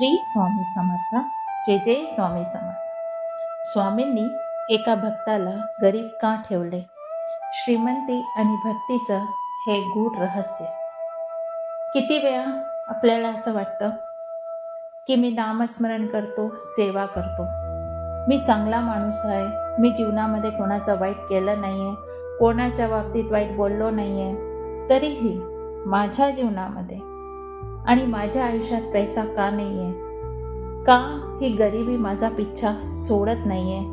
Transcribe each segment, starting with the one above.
श्री स्वामी समर्थ. जय जय स्वामी समर्थ. स्वामींनी एका भक्ताला गरीब का ठेवले? श्रीमंती आणि भक्तीचं हे गूढ रहस्य. किती वेळा आपल्याला असं वाटतं की मी नामस्मरण करतो सेवा करतो. मी चांगला माणूस आहे मी जीवनामध्ये कोणाचं वाईट केलं नाही आहे कोणाच्या बाबतीत वाईट बोललो नाही आहे तरीही माझ्या जीवनामध्ये आणि माझ्या आयुष्यात पैसा का नाही आहे का ही गरिबी माझा पिच्छा सोडत नाही आहे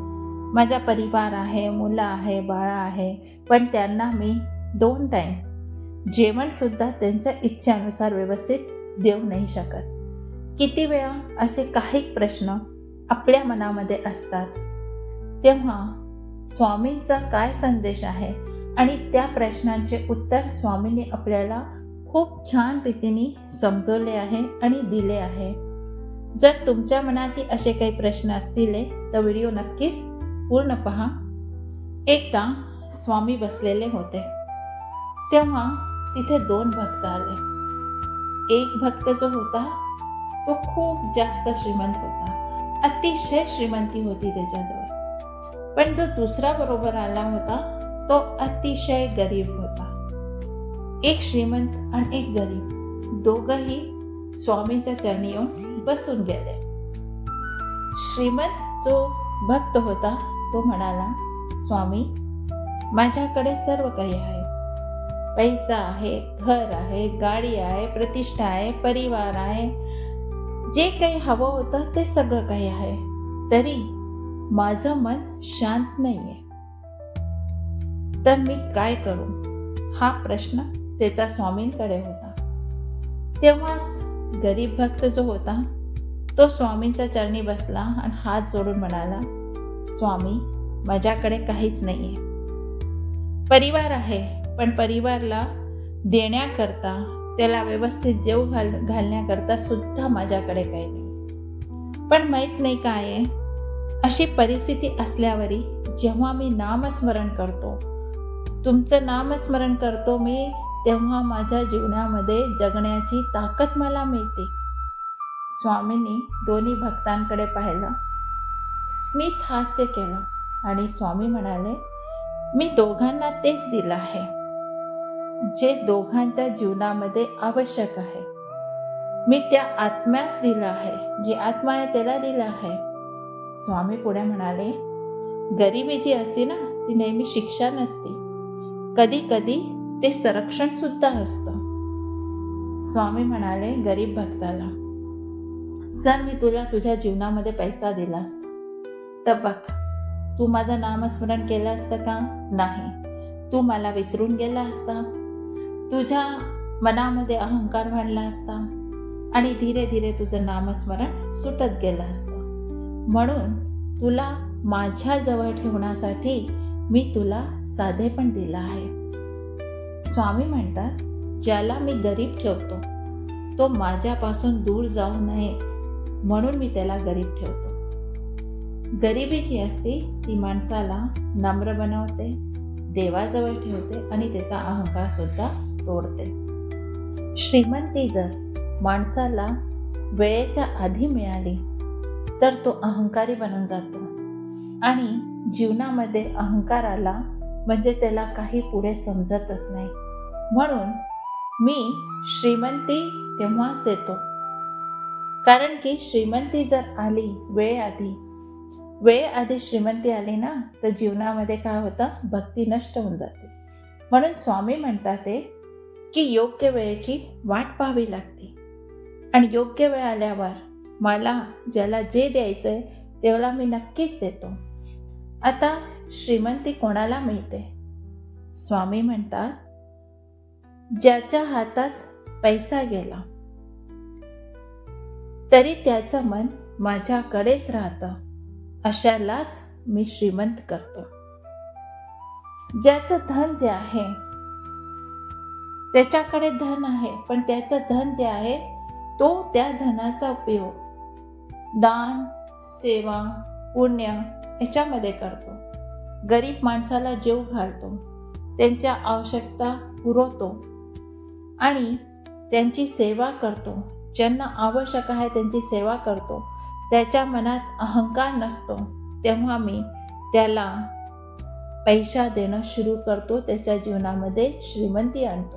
माझा परिवार आहे मुलं आहे बाळा आहे पण त्यांना मी दोन टाईम जेवणसुद्धा त्यांच्या इच्छेनुसार व्यवस्थित देऊ नाही शकत. किती वेळा असे काही प्रश्न आपल्या मनामध्ये असतात. तेव्हा स्वामींचा काय संदेश आहे? आणि त्या प्रश्नांचे उत्तर स्वामींनी आपल्याला खूप छान रीतीने समजवले आहे आणि दिले आहे. जर तुमच्या मनातील असे काही प्रश्न असतील तर व्हिडिओ नक्कीच पूर्ण पहा. एकदा स्वामी बसलेले होते. तेव्हा तिथे दोन भक्त आले. एक भक्त जो होता तो खूप जास्त श्रीमंत होता. अतिशय श्रीमंती होती त्याच्याजवळ. पण जो दुसरा बरोबर आला होता तो अतिशय गरीब होता. एक श्रीमंत आणि एक गरीब. दोघही स्वामींच्या चरणी येऊन बसून गेले. श्रीमंत जो भक्त होता तो म्हणाला स्वामी माझ्याकडे सर्व काही आहे. पैसा आहे घर आहे गाडी आहे प्रतिष्ठा आहे परिवार आहे. जे काही हवं होतं ते सगळं काही आहे. तरी माझं मन शांत नाहीये. तर मी काय करू? हा प्रश्न त्याचा स्वामींकडे होता. तेव्हाच गरीब भक्त जो होता तो स्वामींच्या चरणी बसला आणि हात जोडून म्हणाला स्वामी माझ्याकडे काहीच नाहीये. परिवार आहे पण परिवारला देण्याकरता त्याला व्यवस्थित जेव घाल घालण्याकरता सुद्धा माझ्याकडे काही नाही. पण माहीत नाही काय आहे? अशी परिस्थिती असल्यावरही जेव्हा मी नामस्मरण करतो तुमचं नामस्मरण करतो मी तेव्हा माझ्या जीवनामध्ये जगण्याची ताकद मला मिळते. स्वामींनी दोन्ही भक्तांकडे पाहिलं. स्मित हास्य केलं आणि स्वामी म्हणाले मी दोघांना तेच दिलं आहे जे दोघांच्या जीवनामध्ये आवश्यक आहे. मी त्या आत्म्यास दिलं आहे जी आत्मा आहे त्याला दिलं आहे. स्वामी पुढे म्हणाले गरिबी जी असते ना ती नेहमी शिक्षा नसते. कधी कधी ते संरक्षण सुद्धा असतं स्वामी म्हणाले गरीब भक्ताला जर मी तुला तुझ्या जीवनामध्ये पैसा दिला असता तर बघ तू माझं नामस्मरण केलं असतं का? नाही. तू मला विसरून गेला असता. तुझ्या मनामध्ये अहंकार वाढला असता. आणि धीरे धीरे तुझं नामस्मरण सुटत गेलं असतं. म्हणून तुला माझ्या जवळ ठेवण्यासाठी मी तुला साधेपण दिलं आहे. स्वामी म्हणतात ज्याला मी गरीब ठेवतो तो माझ्यापासून दूर जाऊ नये म्हणून मी त्याला गरीब ठेवतो. गरिबी जी असते ती माणसाला नम्र बनवते देवाजवळ ठेवते आणि त्याचा अहंकार सुद्धा तोडते. श्रीमंती जर माणसाला वेळेच्या आधी मिळाली तर तो अहंकारी बनून जातो. आणि जीवनामध्ये अहंकाराला म्हणजे त्याला काही पुढे समजतच नाही. म्हणून मी श्रीमंती तेव्हाच देतो. कारण की श्रीमंती जर आली वेळेआधी वेळेआधी श्रीमंती आली ना तर जीवनामध्ये काय होतं? भक्ती नष्ट होऊन जाते. म्हणून स्वामी म्हणतात ते की योग्य वेळेची वाट पाहावी लागते. आणि योग्य वेळ आल्यावर मला ज्याला जे द्यायचं आहे त्याला मी नक्कीच देतो. आता श्रीमंती कोणाला मिळते? स्वामी म्हणतात ज्याच्या हातात पैसा गेला तरी त्याचं मन माझ्याकडेच राहतं. अशालाच मी श्रीमंत करतो. ज्याचं धन जे आहे त्याच्याकडे धन आहे पण त्याचं धन जे आहे तो त्या धनाचा उपयोग दान सेवा पुण्य याच्यामध्ये करतो. गरीब माणसाला जेव घालतो त्यांच्या आवश्यकता पुरवतो आणि त्यांची सेवा करतो. ज्यांना आवश्यक आहे त्यांची सेवा करतो. त्याच्या मनात अहंकार नसतो. तेव्हा मी त्याला पैसा देणं सुरू करतो त्याच्या जीवनामध्ये श्रीमंती आणतो.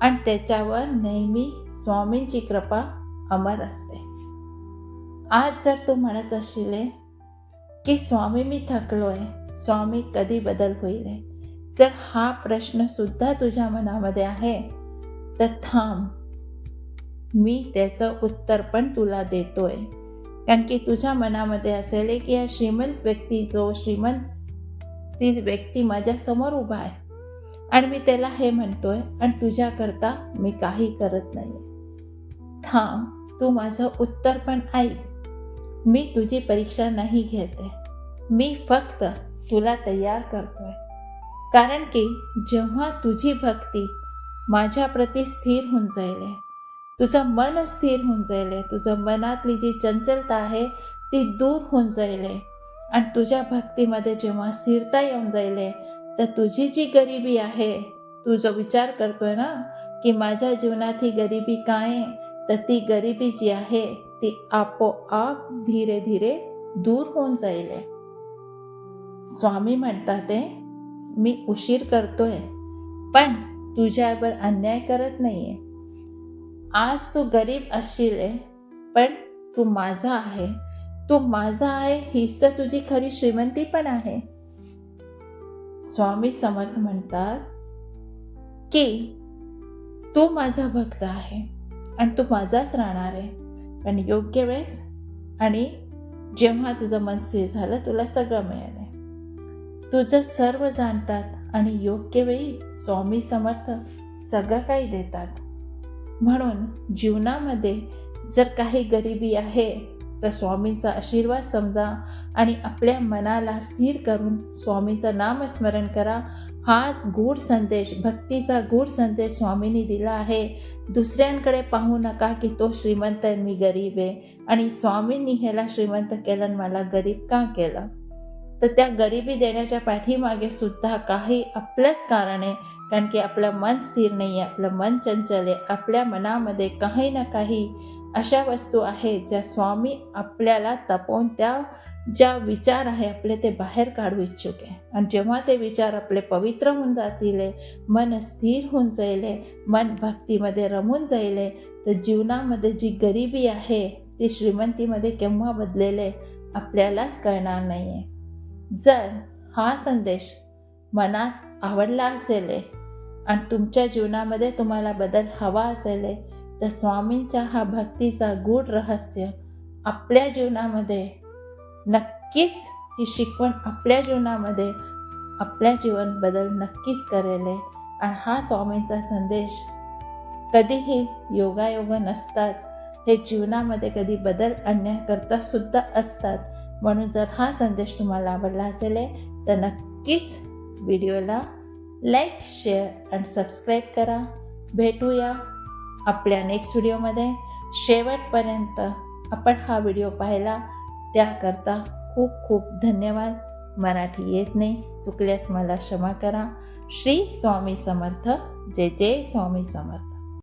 आणि त्याच्यावर नेहमी स्वामींची कृपा अमर असते. आज जर तू म्हणत असशील की स्वामी मी थकलो आहे स्वामी कधी बदल होईल जर हा प्रश्न सुद्धा तुझ्या मनामध्ये आहे तर थांब. मी त्याचं उत्तर पण तुला देतोय. कारण की तुझ्या मनामध्ये असेल की या श्रीमंत व्यक्ती जो श्रीमंत ती व्यक्ती माझ्यासमोर उभा आहे. आणि मी त्याला हे म्हणतोय आणि तुझ्याकरता मी काही करत नाही थांब तू माझं उत्तर पण ऐक. मी तुझी परीक्षा नाही घेते. मी फक्त तुला तयार करतोय. कारण की जेव्हा तुझी भक्ती माझ्याप्रती स्थिर होऊन जाईल तुझं मन स्थिर होऊन जाईल तुझं मनातली जी चंचलता आहे ती दूर होऊन जाईल. आणि तुझ्या भक्तीमध्ये जेव्हा स्थिरता येऊन जाईल तर तुझी जी गरिबी आहे तू जो विचार करतोय ना की माझ्या जीवनात ही गरिबी काय तर ती गरिबी जी आहे ती आपोआप धीरे धीरे दूर होऊन जाईल. स्वामी म्हणतात ते मी उशीर करतोय पण तुझ्यावर अन्याय करत नाही आहे आज तू गरीब असशील आहे पण तू माझा आहे. तू माझा आहे हीच तर तुझी खरी श्रीमंती पण आहे. स्वामी समर्थ म्हणतात की तू माझा भक्त आहे आणि तू माझाच राहणार आहे. पण योग्य वेळेस आणि जेव्हा तुझं मन स्थिर झालं तुला सगळं मिळालं. तुझं सर्व जाणतात आणि योग्य वेळी स्वामी समर्थ सगळं काही देतात. म्हणून जीवनामध्ये जर काही गरिबी आहे तर स्वामींचा आशीर्वाद समजा आणि आपल्या मनाला स्थिर करून स्वामींचं नामस्मरण करा. हाच गूढ संदेश भक्तीचा गूढ संदेश स्वामींनी दिला आहे. दुसऱ्यांकडे पाहू नका की तो श्रीमंत आहे मी गरीब आहे. आणि स्वामींनी ह्याला श्रीमंत केलं आणि मला गरीब का केलं? तर त्या गरिबी देण्याच्या पाठीमागे सुद्धा काही आपलंच कारण आहे. कारण की आपलं मन स्थिर नाही आहे आपलं मन चंचल आहे आपल्या मनामध्ये काही ना काही अशा वस्तू आहेत ज्या स्वामी आपल्याला तपवून त्या ज्या विचार आहे आपले ते बाहेर काढू इच्छुक आहे. आणि जेव्हा ते विचार आपले पवित्र होऊन जातील मन स्थिर होऊन जाईल मन भक्तीमध्ये रमून जाईल तर जीवनामध्ये जी गरिबी आहे ती श्रीमंतीमध्ये केव्हा बदलेले आपल्यालाच कळणार नाही आहे. जर हा संदेश मनात आवडला असेल आणि तुमच्या जीवनामध्ये तुम्हाला बदल हवा असेल तर स्वामींच्या हा भक्तीचा गूढ रहस्य आपल्या जीवनामध्ये नक्कीच ही शिकवण आपल्या जीवनामध्ये आपल्या जीवन बदल नक्कीच करेल. आणि हा स्वामींचा संदेश कधीही योगायोग नसतात. हे जीवनामध्ये कधी बदल आणण्याकरता सुद्धा असतात. म्हणून जर हा संदेश तुम्हाला आवडला असेल तर नक्कीच व्हिडिओला लाईक शेअर आणि सबस्क्राईब करा. भेटूया आपल्या नेक्स्ट व्हिडिओमध्ये. शेवटपर्यंत आपण हा व्हिडिओ पाहिला त्याकरता खूप खूप धन्यवाद. मराठी येत नाही चुकल्यास मला क्षमा करा. श्री स्वामी समर्थ. जय जय स्वामी समर्थ.